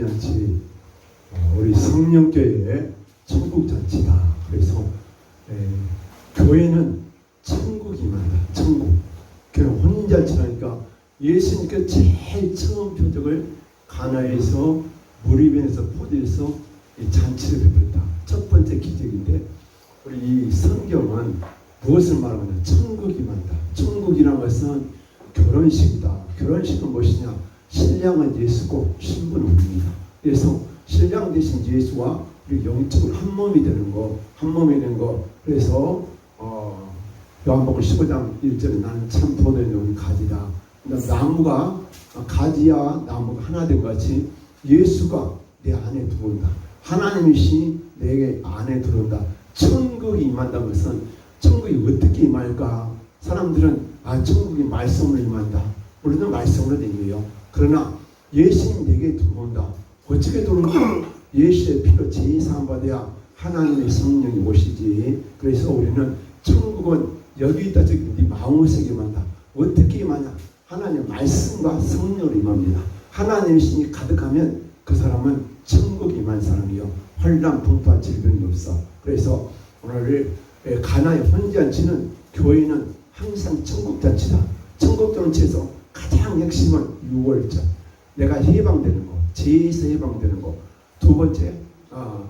혼인잔치 어, 우리 성령교회의 천국 잔치다. 그래서 에, 교회는 천국이만다. 천국. 그 혼인 잔치라니까 예수님께 제일 처음 표적을 가나에서 무리변에서 포도에서 이 잔치를 베풀었다. 첫 번째 기적인데 우리 이 성경은 무엇을 말하느냐? 천국이 말다. 천국이라는 것은 결혼식이다. 결혼식은 무엇이냐? 신랑은 예수고 신부는 우리입니다. 그래서 신랑 대신 예수와 우리 영적으로 한 몸이 되는 거, 한 몸이 되는 거. 그래서 어, 요한복음 15장 1절에 나는 참 보내는 가지다. 그러니까 나무가 가지야 나무가 하나 된것 같이 예수가 내 안에 들어온다. 하나님이시 내게 안에 들어온다. 천국이 임한다는 것은 천국이 어떻게 임할까? 사람들은 아 천국이 말씀으로 임한다. 우리는 말씀으로 임해요. 그러나 예수님 내게 들어온다. 어떻게 들어온다? 예수의 피로 제사함 받아야 하나님의 성령이 오시지. 그래서 우리는 천국은 여기 있다 저기 네 마음속에 임한다. 어떻게 임하냐? 하나님 말씀과 성령으로 임합니다. 하나님의 신이 가득하면 그 사람은 천국 임한 사람이요. 환란 풍파 질병이 없어. 그래서 오늘 가나의 혼잔치는 교회는 항상 천국 잔치다. 천국 잔치에서 가장 핵심은 6월절. 내가 해방되는 거, 죄에서 해방되는 거. 두 번째, 아,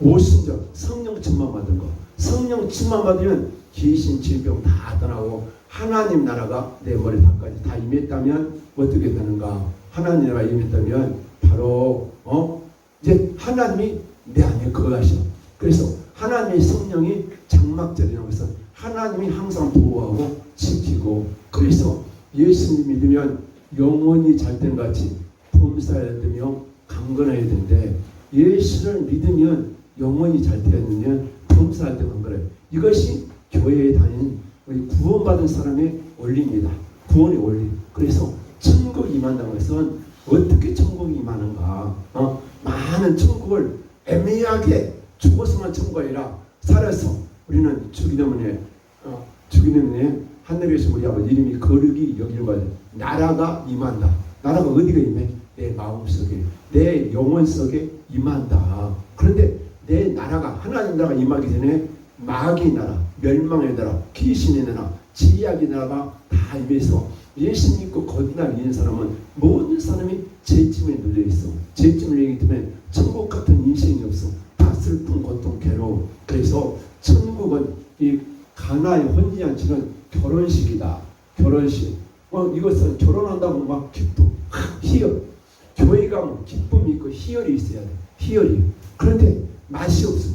오순절, 성령 충만 받은 거. 성령 충만 받으면 귀신 질병 다 떠나고 하나님 나라가 내 머리 밖까지 다 임했다면 어떻게 되는가? 하나님 나라가 임했다면 바로 어 이제 하나님이 내 안에 거하셔. 그래서 하나님의 성령이 장막절이라고 해서 하나님이 항상 보호하고 지키고 그래서 예수님 믿으면 영원히 잘된 같이 범사해야 되며 강건해야 되는데 예수를 믿으면 영원히 잘 되었느냐 범사할 때 강건해 이것이 교회에 다니는 우리 구원받은 사람의 원리입니다. 구원의 원리. 그래서 천국 임한다는 것은 어떻게 천국이 임하는가? 어? 많은 천국을 애매하게 죽어서만 천국이 아니라 살아서 우리는 죽기 때문에 어, 죽기 때문에 하늘에서 우리 아버지 이름이 거룩이 가야 나라가 임한다. 나라가 어디가 임해? 내 마음 속에, 내 영혼 속에 임한다. 그런데 내 나라가 하나님 나라가 임하기 전에 마귀 나라, 멸망의 나라, 귀신의 나라, 지약의 나라가 다 임해서 예수 믿고 거듭날 있는 사람은 모든 사람이 죄짐에 눌려 있어. 죄짐을 눌리기 때문에 천국 같은 인생이 없어. 다 슬픔, 고통, 괴로움. 그래서 천국은 이 가나의 혼인잔치는 결혼식이다. 결혼식. 어, 이것은 결혼한다고 막 기쁨, 희열. 교회가 뭐 기쁨이 있고 희열이 있어야 돼. 희열이. 그런데 맛이 없어.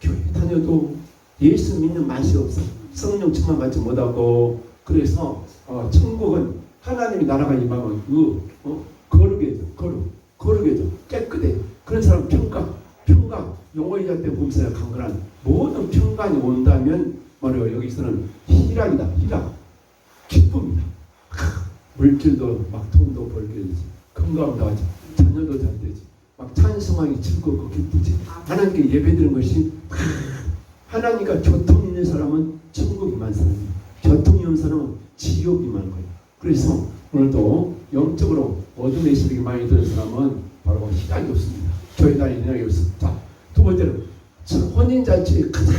교회 다녀도 예수 믿는 맛이 없어. 성령 충만 받지 못하고 그래서 어, 천국은 하나님이 나라가 임하면 그 어, 거룩해져, 거룩, 거룩해져, 깨끗해. 그런 사람 평가, 평가, 용어이자 때 보면서 강건한 모든 평간이 온다면 말이요 여기서는 희락이다, 희락, 기쁨이다. 물질도 막 돈도 벌게 되지, 건강도 하지, 자녀도 잘 되지, 막 찬송하기 즐겁고 기쁘지. 하나님께 예배드리는 것이 하나님과 교통 있는 사람은 천국 임한 사람이에요. 교통이 없는 사람은 지옥 임한 거예요. 그래서 오늘도 영적으로 어둠의 시력이 많이 드는 사람은 바로 희락이 없습니다. 교회 다니는 희락이. 자, 두 번째로 혼인잔치에 가장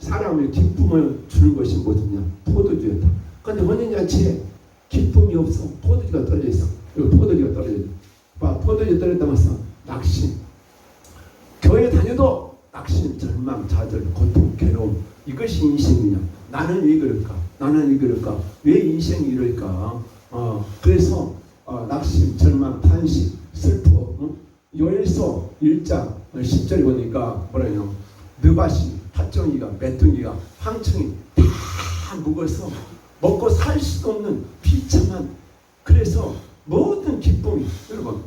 사람의 기쁨을 주는 것이 뭐냐? 포도주였다. 그런데 혼인잔치에 기쁨이 없어. 포도주가 떨어져 있어. 여기 포도주가 떨어져 있어. 봐, 포도주 떨어졌다고 해서 낙심. 교회 다녀도 낙심, 절망, 좌절, 고통, 괴로움 이것이 인생이냐? 나는 왜 그럴까? 나는 왜 그럴까? 왜 인생이 이럴까? 어, 그래서 어, 낙심, 절망, 탄식, 슬퍼. 어? 요엘서 1장 10절에 보니까 뭐라냐? 느바시, 팥정이가, 메뚜기가, 황청이 다 묵어서 먹고 살 수도 없는 비참한 그래서 모든 기쁨이 여러분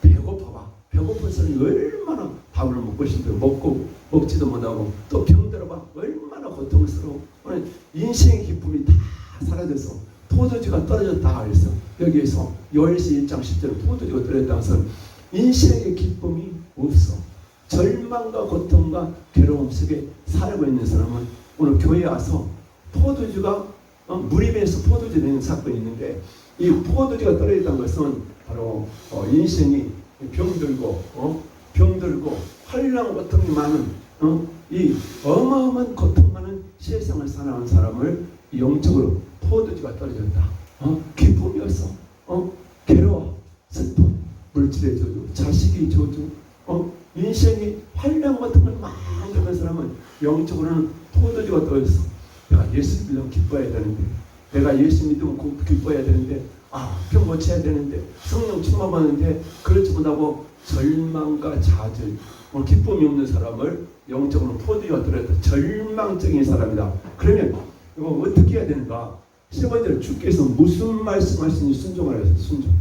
배고파봐. 사람이 얼마나 밥을 먹고 싶어 먹고 먹지도 못하고 또 병들어봐. 얼마나 고통스러워. 오늘 인생의 기쁨이 다 사라져서 포도주가 떨어졌다 그래서 여기에서 요엘서 1장 10절에 포도주가 떨어졌다 해서 인생의 기쁨이 없어 절망과 고통과 괴로움 속에 살고 있는 사람은 오늘 교회에 와서 포도주가 어, 무립에서 포도주 되는 사건이 있는데 이 포도주가 떨어졌다는 것은 바로 어, 인생이 병들고 어? 병들고 환란 고통이 많은 어? 이 어마어마한 고통 많은 세상을 살아온 사람을 영적으로 포도주가 떨어졌다. 어? 기쁨이 없어. 어? 괴로워. 슬픔. 물질의 저주. 자식이 저주. 어? 인생이 환란 같은 걸 많이 겪은 사람은 영적으로는 포도주가 떨어졌어. 내가 예수 믿으면 기뻐해야 되는데 내가 예수 믿으면 꼭 기뻐해야 되는데 아, 병 고쳐야 되는데 성령 충만받는데 그렇지 못하고 절망과 좌절 오늘 기쁨이 없는 사람을 영적으로 포도가 들어있다. 절망적인 사람이다. 그러면 이거 어떻게 해야 되는가? 세 번째로 주께서 무슨 말씀하시는지 순종하라 해서 순종. 자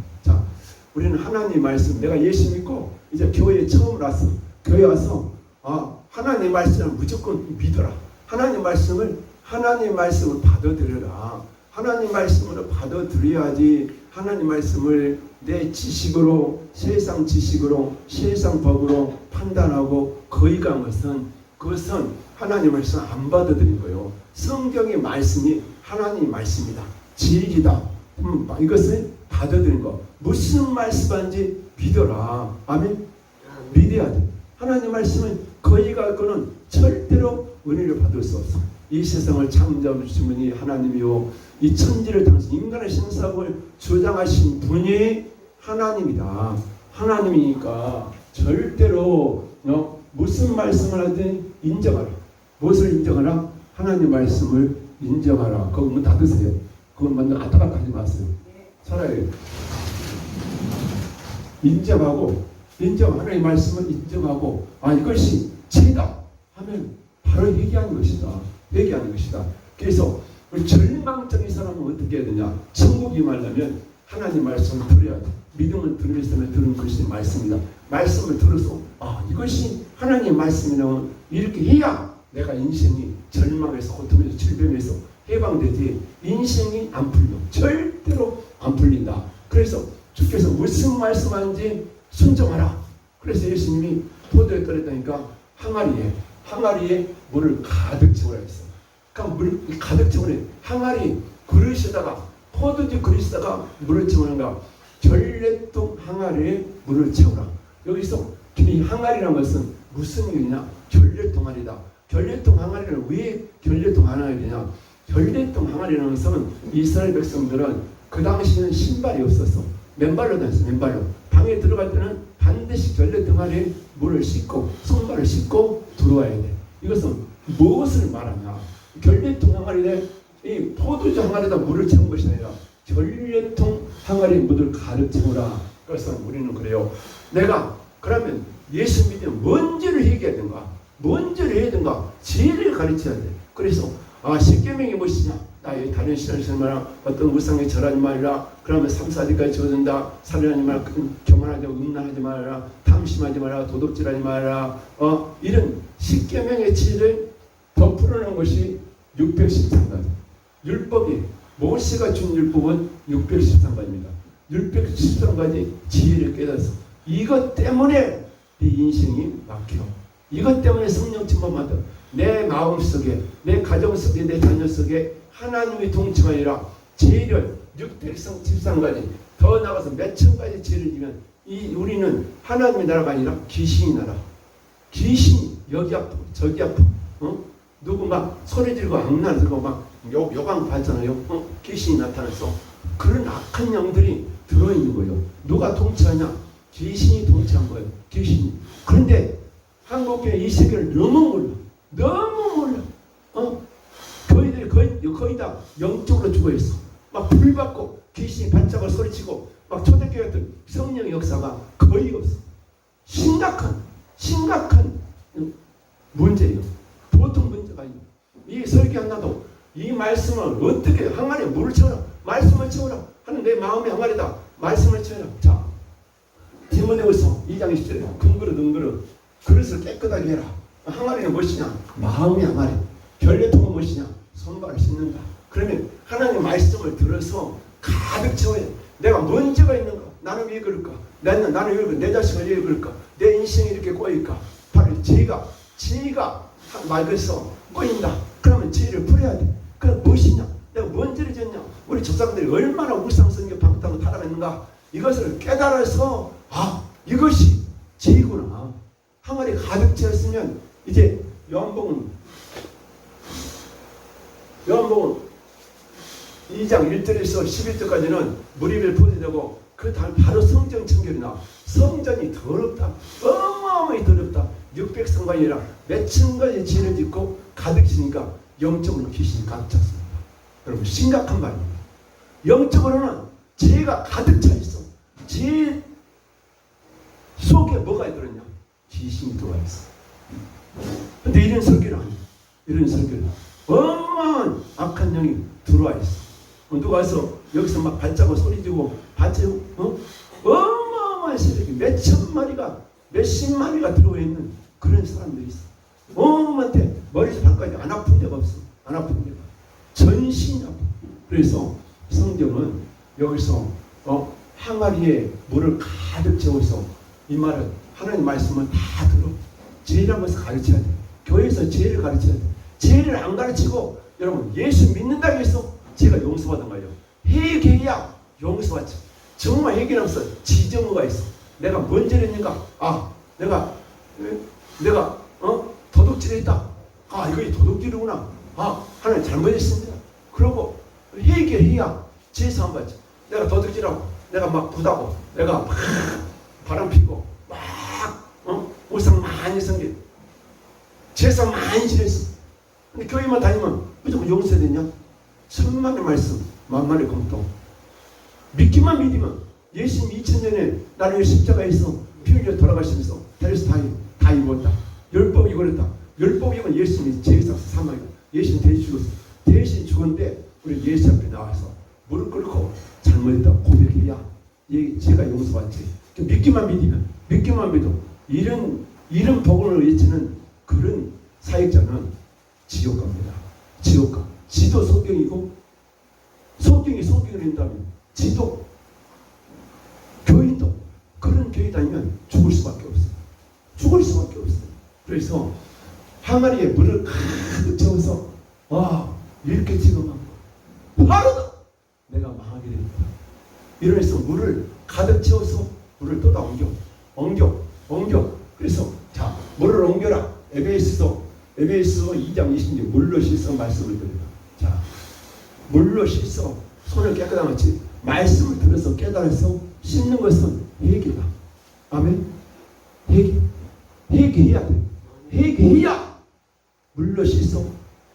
우리는 하나님 말씀 내가 예수 믿고 이제 교회에 처음 왔어 교회 와서 아 하나님 말씀을 무조건 믿어라 하나님 말씀을 하나님 말씀을 받아들여라 하나님 말씀으로 받아들여야지 하나님 말씀을 내 지식으로 세상 지식으로 세상 법으로 판단하고 거의간 것은 그것은 하나님 말씀 안 받아들인 거예요. 성경의 말씀이 하나님 말씀이다. 진리다. 음, 이것을 받아들인 거. 무슨 말씀인지 믿어라. 아멘. 믿어야 돼. 하나님 말씀은 거의가 거는 절대로 은혜를 받을 수 없어. 이 세상을 창조하신 분이 하나님이요. 이 천지를 당신 인간의 신상을 주장하신 분이 하나님이다. 하나님이니까 절대로 어, 무슨 말씀을 하든 인정하라. 무엇을 인정하라? 하나님 말씀을 인정하라. 그거 문 닫으세요. 그건 먼저 아따락하지 마세요. 차라리 인정하고 인정 하나님 말씀을 인정하고 아 이것이 죄다 하면 바로 얘기하는 것이다. 얘기하는 것이다. 그래서 우리 절망적인 사람은 어떻게 해야 되냐? 천국이 말하면 하나님 말씀을 들어야 돼. 믿음을 들으면서 들은 것이 말씀이다. 말씀을 들어서 아 이것이 하나님 말씀이라면 이렇게 해야 내가 인생이 절망에서 고통에서 질병에서 해방되지 인생이 안 풀려. 절대로 안 풀린다. 그래서 주께서 무슨 말씀하는지 순종하라. 그래서 예수님이 포도에 떨었다니까 항아리에 항아리에 물을 가득 채워야 했어. 그러니까 물 가득 채우네. 항아리 그릇에다가 포도주 그릇에다가 물을 채우는가. 전래통 항아리에 물을 채우라. 여기서 이 항아리라는 것은 무슨 일이냐? 전래통 항아리다. 결례통 항아리를 왜 결례통 항아리냐? 결례통 항아리라는 것은 이스라엘 백성들은 그 당시에는 신발이 없었어. 맨발로 다녔어. 맨발로. 방에 들어갈 때는 반드시 결례통 항아리에 물을 씻고 손발을 씻고 들어와야 돼. 이것은 무엇을 말하냐? 결례통 항아리에 이 포도주 항아리에다 물을 채운 것이 아니라 결례통 항아리에 물을 가득 채우라. 그래서 우리는 그래요. 내가 그러면 예수 믿으면 뭔지를 얘기해야 되는가? 뭔지를 해야 되는가? 진리를 가르쳐야 돼. 그래서 아 십계명이 무엇이냐? 나의 다른 신을 설마라 어떤 우상에 절하지 말라. 그러면 3, 4지까지 지어준다. 살인하지 말라 교만하지 말라 음란하지 말라. 탐심하지 말라. 도둑질하지 말라. 어? 이런 십계명의 진리를 덮으려는 것이 613가지 율법이 모세가 준 율법은 613가지입니다. 613가지 지혜를 깨달아서 이것 때문에 네 인생이 막혀. 이것 때문에 성령 충만받아 내 마음 속에 내 가정 속에 내 자녀 속에 하나님의 동치가 아니라 죄를 육백성 칠상까지 더 나가서 몇천 가지 죄를 지면 이 우리는 하나님의 나라가 아니라 귀신의 나라. 귀신 여기 아프 저기 아프 어? 누구 막 소리 지르고 악난 들고 막 요, 요강 받잖아요 어? 귀신이 나타나서 그런 악한 영들이 들어있는 거예요. 누가 통치하냐? 귀신이 통치한 거예요. 귀신이. 그런데 한국교회 이 세계를 너무 몰라. 너무 거의, 거의 다 영적으로 죽어 있어. 막 불받고 귀신이 반짝을 소리치고 막 초대교회들 성령 역사가 거의 없어. 심각한 심각한 문제예요. 보통 문제가 아니에요. 이 설교 하나도 이 말씀을 어떻게 항아리에 물을 채워라 말씀을 채워라 하는 내 마음의 항아리다. 말씀을 채워라. 자 디모데후서 2장 20절에 금그릇 은그릇 그릇을 깨끗하게 해라. 항아리는 무엇이냐? 마음의 항아리. 결례통은 무엇이냐 손발을 씻는다. 그러면 하나님 말씀을 들어서 가득 채워야 돼. 내가 문제가 있는가? 나는 왜 그럴까? 나는, 나는 왜 그럴까? 내 자식은 왜 그럴까? 내 인생이 이렇게 꼬일까? 바로 죄가 죄가 말그래서 꼬인다. 그러면 죄를 풀어야 돼. 그럼 무엇이냐? 내가 뭔 죄를 졌냐? 우리 조상들이 얼마나 울상성교 방탕을 타락했는가? 이것을 깨달아서 아 이것이 죄구나. 항아리 가득 채웠으면 이제 연봉은 연봉은 2장 1절에서 11절까지는 무리를 부리되고 그 다음 바로 성전 청결이나 성전이 더럽다. 어마어마하게 더럽다. 600성관이라 몇천 가지 죄를 짓고 가득 지니까 영적으로 귀신이 가득 찼습니다. 여러분 심각한 말입니다. 영적으로는 죄가 가득 차 있어. 죄 속에 뭐가 들었냐? 귀신이 들어와 있어. 근데 이런 설교는 아니야. 이런 설교는 어마어마한 악한 영이 들어와 있어. 어, 누가 와서 여기서 막 발자고 소리 지고 발자고 어? 어마어마한 세력이 몇 천 마리가 몇십 마리가 들어와 있는 그런 사람들이 있어. 어마한테 머리에서 발까지 안 아픈 데가 없어. 안 아픈 데가. 전신이 아파. 그래서 성경은 여기서 어, 항아리에 물을 가득 채워서 이 말은 하나님 말씀은 다 들어. 죄라는 것을 가르쳐야 돼. 교회에서 죄를 가르쳐야 돼. 죄를 안 가르치고 여러분 예수 믿는다고 해서 죄가 용서받은 거예요. 회개해야 용서받지. 정말 없어. 지정어가 있어. 내가 뭔 죄를 했는가? 아, 내가 에? 내가 어 도둑질했다. 아, 이거 도둑질이구나. 아, 하나님 잘못했습니다. 그러고 회개해야 죄 사함 받지. 내가 도둑질하고 내가 막 부다고 내가 막 바람 피고 막 어? 우상 많이 생긴 제사 많이 지냈어. 근데 교회만 다니면 무조건 용서 되냐? 천만의 말씀, 만만의 공통. 믿기만 믿으면 예수님 2000년에 나를 십자가에서 피 흘려 돌아가시면서 데려서 다, 다 이루었다. 율법 이거랬다. 율법 이건 예수님이 제사서 사망이다. 예수님 대신 죽었어. 대신 죽었는데 우리 예수 앞에 나와서 무릎 꿇고 잘못했다 고백해야 이 제가 용서받지. 믿기만 믿으면 믿기만 믿어 이런 이런 복음을 외치는 그런 사역자는 지옥 갑니다. 지옥 가. 지도 성경이고 성경이 성경을 한다면 지도 교인도 그런 교회 다니면 죽을 수밖에 없어요. 죽을 수밖에 없어요. 그래서 항아리에 물을 가득 채워서 와 이렇게 지금 바로다 내가 망하게 됩니다. 이러면서 물을 가득 채워서 물을 또다 옮겨 옮겨 옮겨 그래서 자 물을 옮겨라 에베소서 에베소 2장 20절 물로 씻어 말씀을 드립니다. 자 물로 씻어 손을 깨끗하게 하지 말씀을 들어서 깨달아서 씻는 것은 회개다. 아멘. 회개. 회개해야 돼. 회개해야 물로 씻어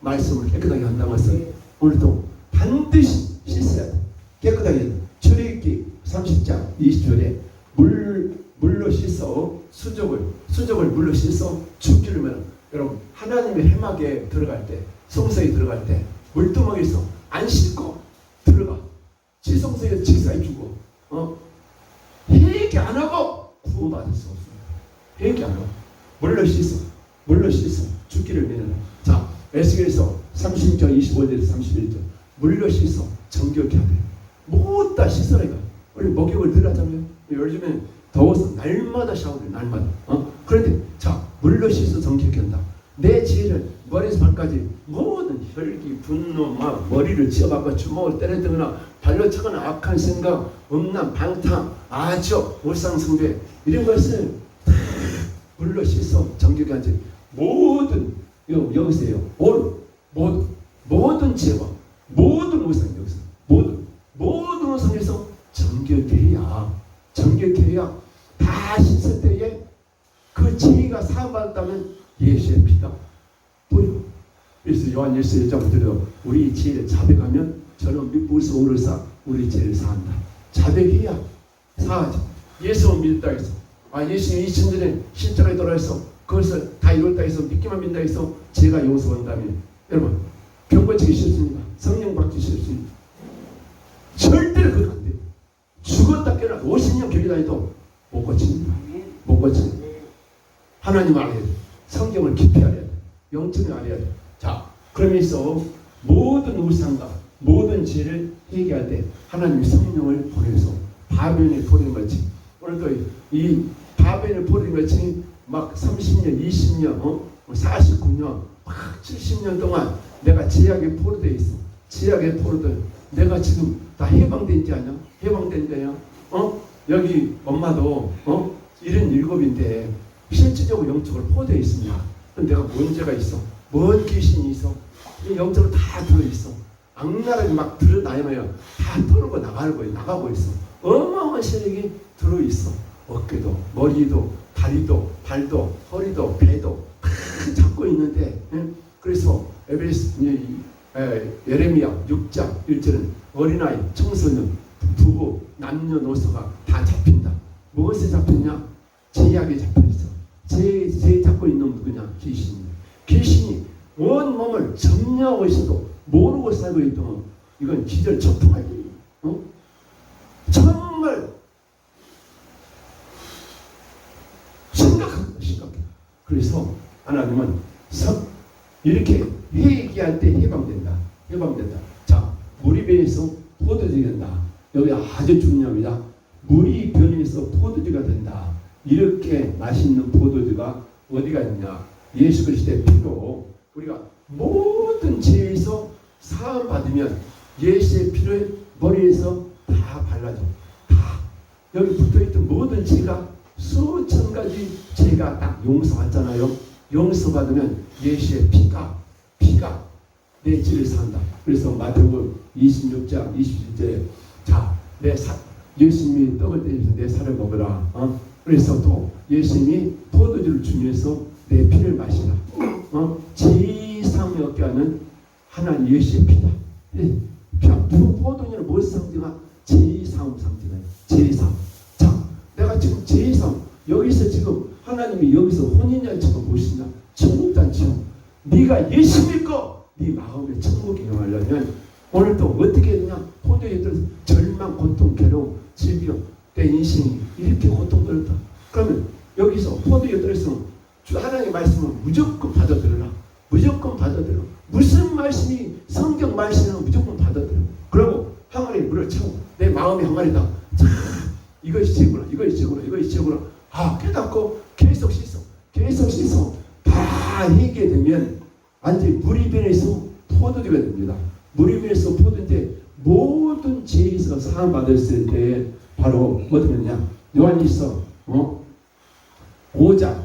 말씀을 깨끗하게 한다는 것은 오늘도 반드시 씻어야 돼. 깨끗하게. 출애굽기 30장 20절에 물 물로 씻어 수족을 수족을 물로 씻어 죽기를 면 여러분 하나님의 해막에 들어갈 때 성소에 들어갈 때 물두멍에서 안 씻고 들어가. 지성소에 지사에 죽어 어? 회개 안 하고 구원받을 수 없습니다 회개 안 하고. 물로 씻어. 물로 씻어. 죽기를 미는 자 에스겔서 30장 25절에서 31절. 물로 씻어. 정결케 하되. 못다 씻어라 이거 우리 목욕을 늘 하자면 요즘에 더워서 날마다 샤워를 날마다. 어? 그런데 자 물로 씻어 정결케 한다. 내 지혜를 머리에서 발까지 모든 혈기, 분노, 막 머리를 쥐어박고 주먹을 때려대거나 발로 차거나 악한 생각, 음란, 방탕, 아주 울상숭배 이런 것을 다 물로 씻어 정결케 하지. 모든 요 여기서요. 올 모든 모든 죄와 모든 우상 여기서. 모든 모든 우상에서 정결케 해야 정결케 해야 다 씻을 때에 그 죄가 사함받았다면 예수의 피가 뿌려. 그래서 요한 1서 1장부터 우리 죄를 자백하면 저는 믿고서 오를 사 우리 죄를 사한다. 자백해야 사하죠. 예수 믿다 해서 아 예수님 2000년에 십자가에 돌아서 그것을 다 이뤘다 해서 믿기만 믿다 해서 죄가 용서한다면 여러분 병 고치기 쉽습니다. 성령 받기 쉽습니다. 절대로 그거 안 돼. 죽었다 깨어나 50년 교회 다니도 못 고칩니다. 못 고칩니다. 하나님 알아야 돼. 성경을 깊이 알아야 돼. 영적을 알아야 돼. 자, 그러면서 모든 우상과 모든 죄를 회개할 때 하나님이 성령을 보내서 바벨을 보낸 것이 오늘도 이 바벨을 보낸 것이 막 30년, 20년, 어? 49년, 막 70년 동안 내가 제약에 포로되어 있어. 제약에 포로돼. 내가 지금 다 해방된 지 아냐? 해방된다냐? 어? 여기 엄마도 어? 이런 일곱인데 실질적으로 영적으로 포되어 있습니다. 내가 문제가 있어. 뭔 귀신이 있어. 이 영적으로 다 들어있어. 악랄하게 막 드러나야면 다 떨고 나가고, 나가고 있어. 어마어마한 세력이 들어있어. 어깨도, 머리도, 다리도, 발도, 허리도, 배도 다 잡고 있는데, 예? 그래서 에베레스, 이- 이- 에, 예레미야 6장 1절은 어린아이, 청소년, 부부, 남녀노소가 다 잡힌다. 무엇에 잡혔냐? 제약에 잡혀있어. 제, 제 잡고 있는 놈 누구냐? 귀신이. 귀신이 온 몸을 점령하고 있어도 모르고 살고 있다면 이건 기절 초풍할 일이에요. 어? 정말 심각합니다. 심각해. 그래서 하나님은 석 이렇게 회개할 때 해방된다. 해방된다. 자, 물이 배에서 포도주가 된다. 여기 아주 중요합니다. 물이 변해서 포도주가 된다. 이렇게 맛있는 포도주가 어디가 있냐? 예수 그리스도의 피로 우리가 모든 죄에서 사함 받으면 예수의 피를 머리에서 다 발라줘. 다 여기 붙어있던 모든 죄가 수천 가지 죄가 딱 용서받잖아요. 용서받으면 예수의 피가 피가 내 죄를 산다. 그래서 마태복음 26장 27절에 자 내 사, 예수님이 떡을 떼면서 내 살을 먹으라. 어? 그래서 또 예수님이 포도주를 주면서 내 피를 마시라. 어? 없게 하는 하나님 예수의 피다. 예. 포도주는 무엇 상징하? 제삼 상징해요. 제삼. 자, 내가 지금 제삼 여기서 지금 하나님이 여기서 혼인잔치가 무엇이냐? 천국잔치요. 네가 예수 믿고 네 마음에 천국에 영하려면 오늘 또 어떻게 되냐? 포도에 들어서 절망, 고통, 괴로움, 질병, 내 인생이 이렇게 고통받았다. 그러면 여기서 포도에 주 하나님의 말씀을 무조건 받아들여라. 무조건 받아들여. 무슨 말씀이 성경 말씀이면 무조건 받아들여. 그리고 항아리 물을 차고 내 마음이 항아리다. 자, 이것이 죄구나. 이것이 죄구나. 이것이 죄구나. 아 깨닫고 계속 씻어. 계속 씻어. 다 이게 되면 완전히 물이 변해서 포도주가 됩니다. 물이 변해서 포도인데 모든 죄에서 사함 받았을 때 바로 어떻게 되냐? 요한일서 어? 5장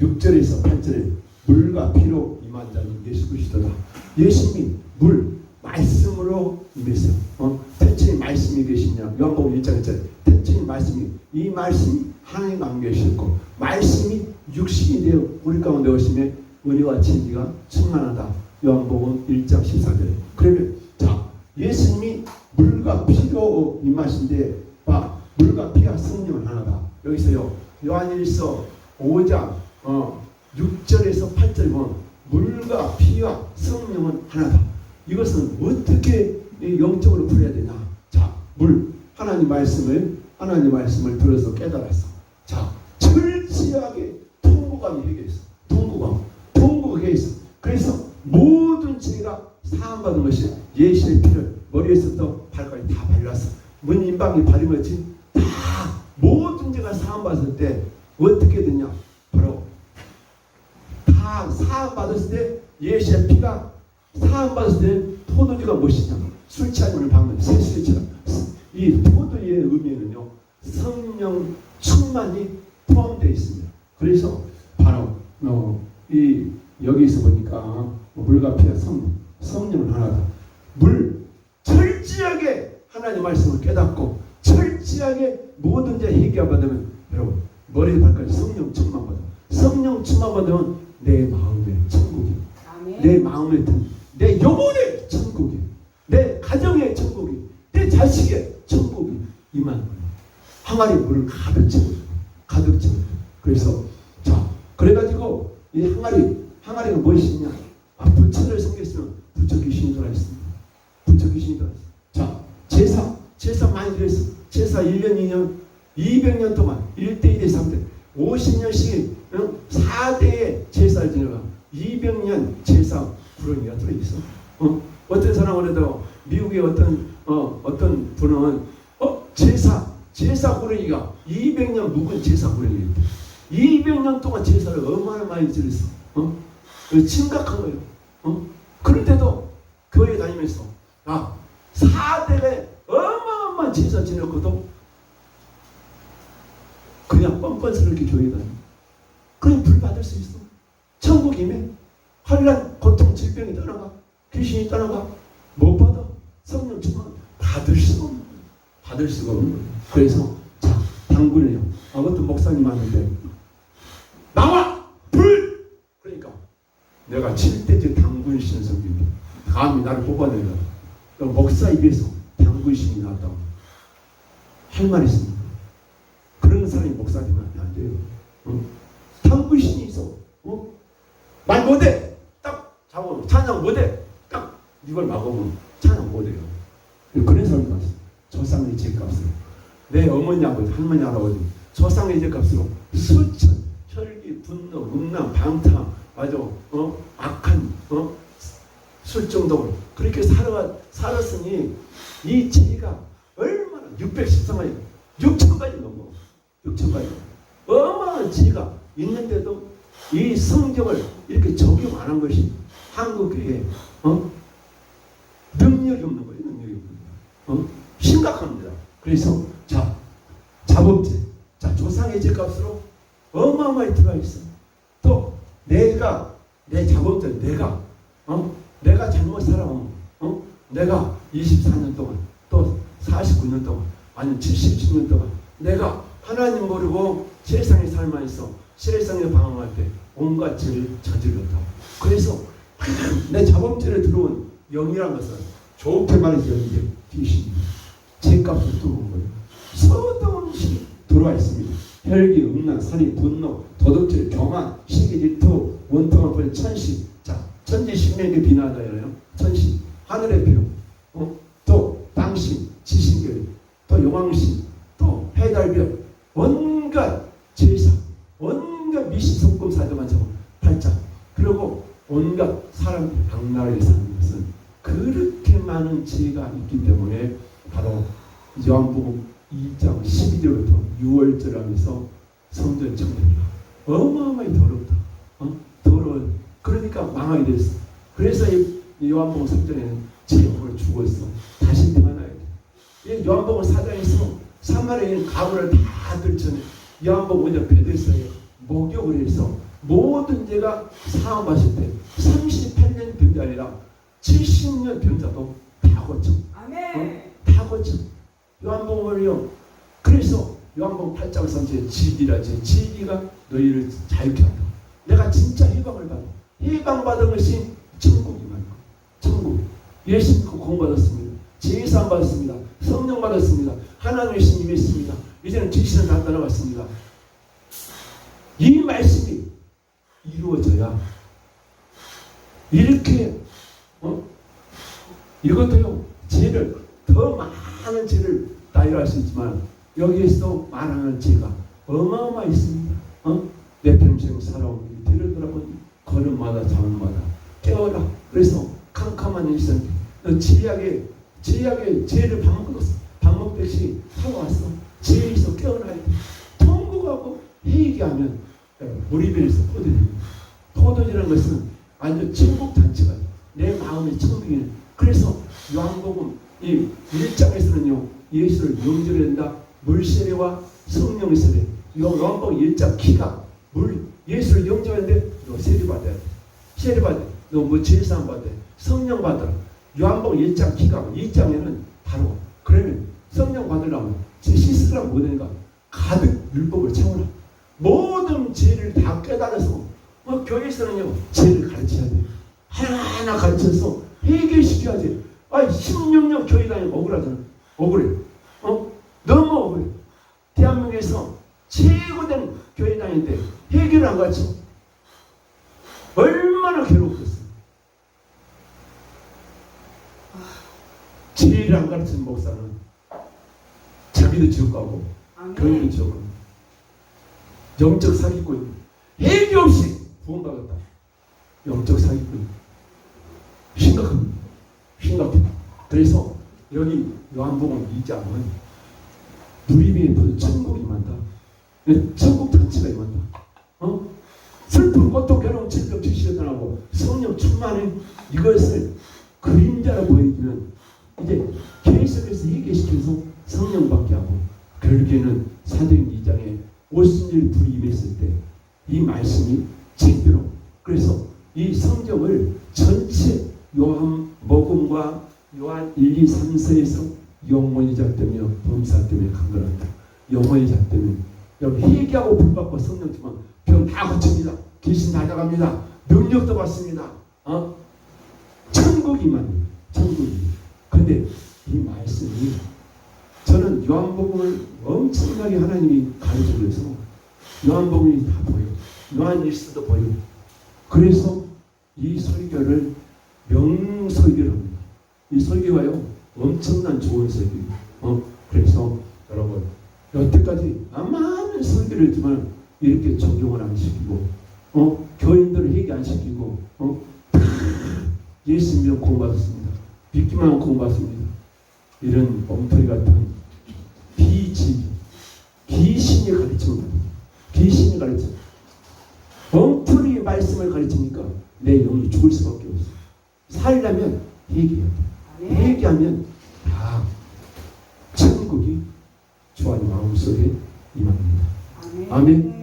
6절에서 8절에 물과 피로 임한 자는 예수 그리스도다. 예수님이 물 말씀으로 임했어요. 어? 태초에 말씀이 계시냐? 요한복음 1장 1절 태초에 말씀이 이 말씀이 하나님과 함께 계셨고 말씀이 육신이 되어 우리 가운데 오심에 은혜와 진리가 충만하다. 요한복음 1장 14절에 그러면 자 예수님이 물과 피로 임하신데 봐 물과 피와 성령은 하나다. 여기서요 요한일서 5장 어, 6절에서 8절 보면 물과 피와 성령은 하나다. 이것은 어떻게 이 영적으로 풀어야 되냐? 자, 물 하나님 말씀을 하나님 말씀을 들어서 깨달았어. 자, 철저하게 여기 있어. 통곡함, 통곡에 있어. 그래서 모든 죄가 사함받은 것이 예수의 피를 머리에서부터 발까지 다 발랐어. 문 인방이 바르면지 다 모든 죄가 사함받을 때 어떻게 되냐? 바로 다 사함받았을 때 예수의 피가 사함받았을 때 포도주가 무엇이냐? 술 취하면 방금 세수처럼 이 포도의 의미는요 성령 충만이 포함되어 있습니다. 그래서 바로 어, 이 여기서 보니까 물과 피와 성령 성령은 하나다. 물 철저하게 하나님 말씀을 깨닫고 철저하게 모든 자 회개받으면 여러분 머리 발까지 성령 충만 받아. 성령 충만 받으면 내 마음의 천국이. 내 마음의 든, 내 영혼의 천국이, 내 가정의 천국이, 내 자식의 천국이 거예요. 항아리 물을 가득 채워요. 가득 채워요. 그래서 자 그래가지고 이 항아리 항아리가 무엇이냐? 아 부처를 섬겼으면 부처 귀신이 들어 있습니다. 부처 귀신이. 자 제사 제사 많이 드렸어. 제사 1년 2년 200년 동안 1대1대 3대 50년씩 4대의 제사를 지내가 200년 제사 구렁이가 들어있어. 어? 어떤 사람은 해도 미국의 어떤 어, 어떤 분은 어 제사 제사 구렁이가 200년 묵은 제사 구렁이 있다. 200년 동안 제사를 얼마나 많이 지냈어. 어? 심각한 거예요. 어? 그런데도 교회 다니면서 아 4대에 어마어마한 제사 지냈고도 그냥 뻔뻔스럽게 교회 다니. 그냥 불 받을 수 있어. 천국 임해. 환란, 고통, 질병이 떠나가. 귀신이 떠나가. 못 받아. 성령 충만 받을 수가 없는 거야. 받을 수가 없는 거야. 그래서 자 당군이요. 아무튼 목사님 하는데 나와 불. 그러니까 내가 7대째 당군 신성입니다. 감히 나를 뽑아내라. 너 목사 입에서 당군 신이 나왔다고 할 말 있습니까? 그런 사람이 목사 되면 안 돼요. 어? 당군 신이 있어. 어? 말 못해. 딱 잡으면 찬양 못해. 딱 이걸 막으면 찬양 못해요. 그런 사람이 많았어. 조상의 죄값으로. 내 어머니 아버지 할머니 할아버지 조상의 죄값으로 수천 혈기 분노 음란 방탕 맞아 어 악한 어 술정독을 그렇게 살아 살았으니 이 죄가 얼마나 613가지 6천가지 넘어. 6천가지. 어마어마한 죄가 있는데도 이 성경을 이렇게 적용 안 한 것이 한국 교회 어? 능력이 없는 거예요 능력이 없는 거예요 어? 심각합니다. 그래서 자 자범죄 자 조상의 죄값으로 어마어마하게 들어가 있어 또 내가 내 자범죄 내가 어? 내가 잘못 살아온 어? 내가 24년 동안 또 49년 동안 아니면 77년 동안 내가 하나님 모르고 세상에 살만 있어 세상에 방황할 때 온갖 죄를 저질렀다. 그래서 내 자범죄를 들어온 영이란 것은 좋게 말해서 영이 귀신입니다 죄값을 들어온 거예요. 서동시 들어와 있습니다. 혈기, 음란, 살인, 분노, 도덕질, 교만, 시기, 질투, 원통한 분, 천시. 자, 천지 신명에 비나다잖아요. 천시, 하늘의 표, 어? 또또 용왕신, 또 해달별, 온갖 제사, 온갖 미신 속금 사정한 저 팔자, 그리고 온갖 사람 악랄하게 사는 것은 그렇게 많은 죄가 있기 때문에 바로 요한복음 2장 12절부터 6월절 하면서 성전 청소가 어마어마히 더럽다. 어? 더러워. 그러니까 망하게 됐어. 그래서 이, 이 요한복음 3장에는 제목을 죽었어. 다시 태어나야 돼. 이 요한복음 4장에서 사마리아인 가부를 다 들쳐내. 요한복음 5장 베드로서에 목욕을 해서 모든 죄가 사함하실 때 38년 변자 아니라 70년 변자도 다 고쳐. 아멘. 다 고쳐. 요한복음을요. 그래서 요한복음 8장 3절에 지기라 지 지기가 너희를 자유케 한다. 내가 진짜 해방을 받아. 해방받은 것이 천국이만. 천국. 예수 믿고 구원받았습니다. 제사 받았습니다. 성령 받았습니다. 하나님의 신임이 있습니다. 이제는 귀신은 다 떠나갔습니다. 이 말씀이 이루어져야 이렇게 어? 이것도요 죄를 더 많은 죄를 나열할 수 있지만 여기에서 말하는 죄가 어마어마 있습니다. 어? 내 평생 살아온 이 뒤를 돌아본 걸음마다 자음마다 깨어라. 그래서 캄캄한 일생 너 지약에 지약에 죄를 밥 먹었어. 밥 먹듯이 살아왔어. 죄에서 깨어나야 돼. 통곡하고 회개하면 무리별에서 포도줍니다. 포도주라는 것은 완전 천국 단체가 내 마음의 천국이네. 그래서 요한복음 이 1장에서는요 예수를 된다. 물세례와 성령의 세례. 요 요한복음 1장 키가 물 예수를 영접하는데 너 세례 받아야 돼. 세례 받아. 너뭐 제사함 받아. 성령 받아라. 요한복음 1장 키가 2장에는 바로 그러면 성령 받으려면 제 씻으려면 뭐되는가 가득 율법을 채워라. 모든 죄를 다 깨달아서 뭐 교회에서는요 죄를 가르쳐야 돼. 하나하나 가르쳐서 해결시켜야지. 아니 16년 교회 다니면 억울하잖아. 억울해. 어? 너무 억울해. 대한민국에서 최고된 교회 다니는데 해결을 안 가르쳐. 얼마나 괴롭겠어. 죄를 안 가르치는 목사는 자기도 지옥 가고 아멘. 지옥 가고 영적 사기꾼 해기 없이 구원받았다. 영적 사기꾼 심각합니다. 심각해. 그래서 여기 요한복음 2장은 누리비에 그 천국이 많다. 네, 천국 단체가 많다. 어? 슬픔, 고통, 괴로움, 질병, 지시를 떠나고 성령 충만은 이것을 그림자로 보여주면 이제 계속해서 얘기시켜서 성령 받게 하고 결국에는 사도행 2장에 옷이 말씀이 제대로 그래서 이 성경을 전체 요한 복음과 요한 1, 2, 3서에서 영원히 잡되며 범사 때문에 강건한다. 영원히 잡되면 여러분 회개하고 불받고 성령 주면 병 다 고칩니다. 귀신 다 나갑니다. 능력도 받습니다. 어? 천국이만 천국이. 근데 이 말씀이 저는 요한복음을 엄청나게 하나님이 가르쳐 줘서 요한복음이 다 보여. 요한일서도 보여. 그래서 이 설교를 명설교를 합니다. 이 설교가요 엄청난 좋은 설교. 어 그래서 여러분 여태까지 많은 설교를 했지만 이렇게 적용을 안 시키고 어 교인들을 회개 안 시키고 어다 예수 믿어 공부받았습니다. 믿기만 하면 공부받습니다. 이런 엉터리 같은 비지 귀신이 가르치는 거예요. 귀신이 가르쳐. 엉터리 말씀을 가르치니까 내 영이 죽을 수밖에 없어. 살려면 회개해야 돼. 회개하면 다 천국이 주하님 마음속에 임합니다. 아멘.